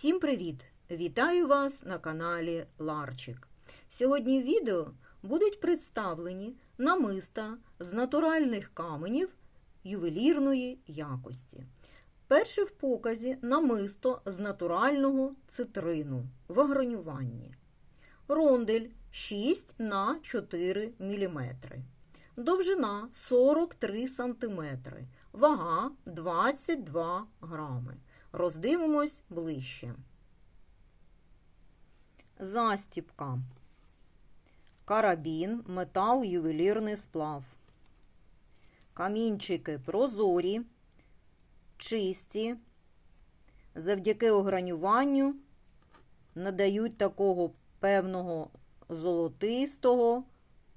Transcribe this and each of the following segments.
Всім привіт! Вітаю вас на каналі Ларчик. Сьогодні в відео будуть представлені намиста з натуральних каменів ювелірної якості. Перше в показі намисто з натурального цитрину в агронюванні. Рондель 6 на 4 мм. Довжина 43 см. Вага 22 грами. Роздивимось ближче. Застіпка. Карабін, метал, ювелірний сплав. Камінчики прозорі, чисті. Завдяки огранюванню надають такого певного золотистого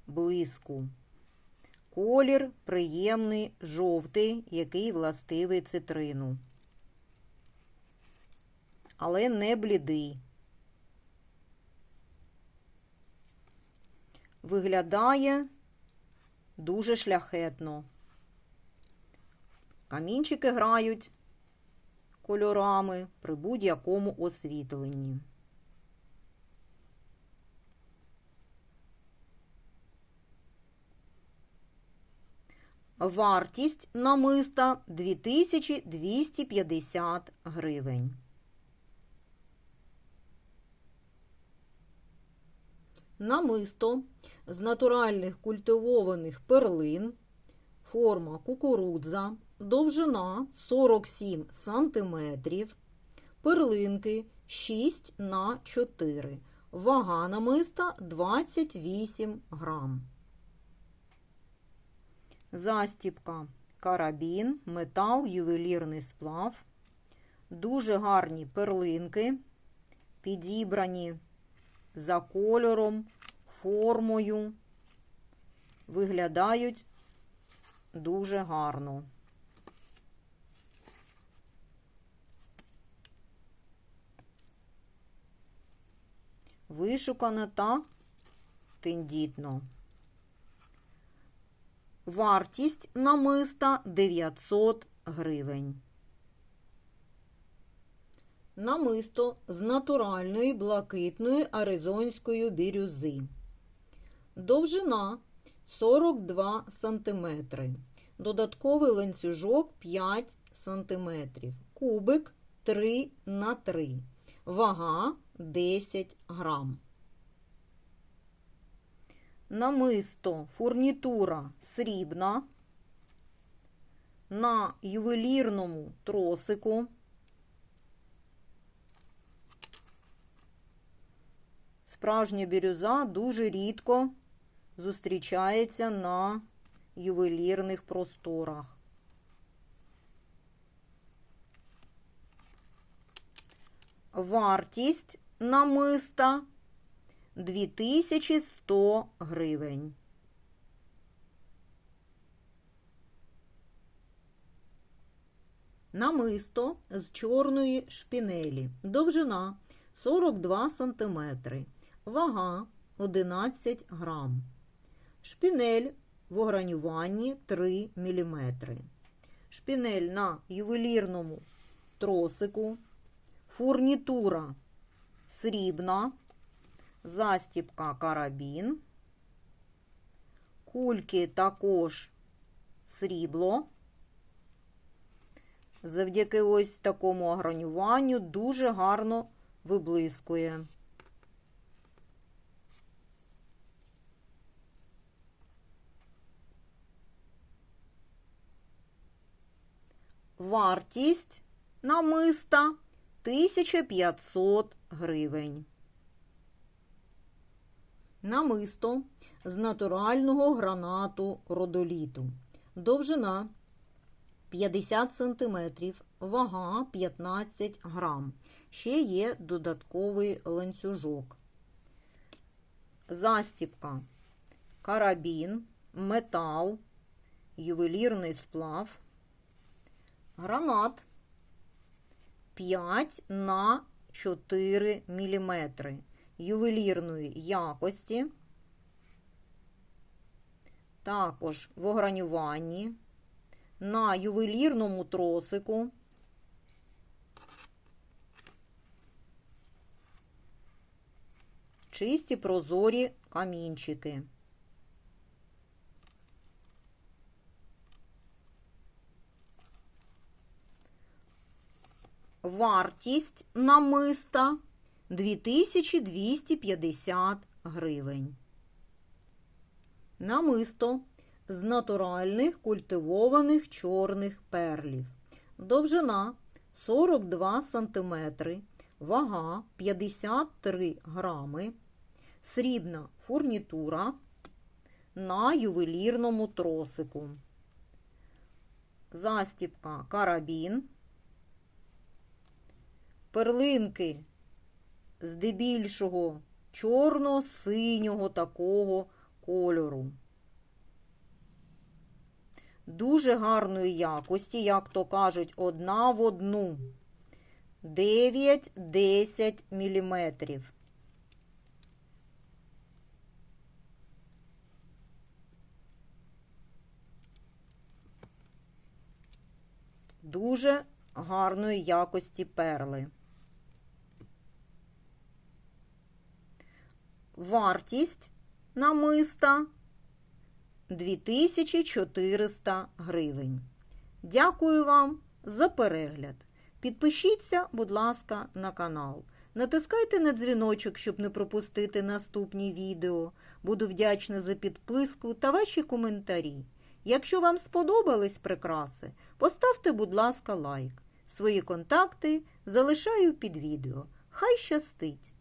блиску. Колір приємний жовтий, який властивий цитрину. Але не блідий. Виглядає дуже шляхетно. Камінчики грають кольорами при будь-якому освітленні. Вартість намиста 2250 гривень. Намисто з натуральних культивованих перлин, форма кукурудза, довжина 47 см, перлинки 6 на 4 вага намиста 28 грам. Застіпка карабін, метал, ювелірний сплав, дуже гарні перлинки, підібрані за кольором, формою, виглядають дуже гарно. Вишукано та тендітно. Вартість намиста 900 гривень. Намисто з натуральної блакитної аризонської бірюзи. Довжина 42 см. Додатковий ланцюжок 5 см. Кубик 3 на 3 Вага 10 грам. Намисто фурнітура срібна на ювелірному тросику. Справжня бірюза дуже рідко зустрічається на ювелірних просторах. Вартість намиста 2100 гривень. Намисто з чорної шпінелі. Довжина 42 см. Вага 11 грам. Шпінель в огранюванні 3 мм. Шпінель на ювелірному тросику. Фурнітура срібна. Застіпка карабін. Кульки також срібло. Завдяки ось такому огранюванню дуже гарно виблискує. Вартість намиста 1500 гривень. Намисто з натурального гранату родоліту. Довжина 50 см, вага 15 грам. Ще є додатковий ланцюжок. Застіпка, карабін, метал, ювелірний сплав, гранат 5 на 4 мм ювелірної якості, також в огранюванні, на ювелірному тросику. Чисті прозорі камінчики. Вартість намиста 2250 гривень. Намисто з натуральних культивованих чорних перлів. Довжина 42 см, вага 53 грами, срібна фурнітура на ювелірному тросику. Застіпка карабін. Перлинки здебільшого чорно-синього такого кольору. Дуже гарної якості, як то кажуть, одна в одну. 9-10 міліметрів. Дуже гарної якості перли. Вартість намиста 2400 гривень. Дякую вам за перегляд. Підпишіться, будь ласка, на канал. Натискайте на дзвіночок, щоб не пропустити наступні відео. Буду вдячна за підписку та ваші коментарі. Якщо вам сподобались прикраси, поставте, будь ласка, лайк. Свої контакти залишаю під відео. Хай щастить!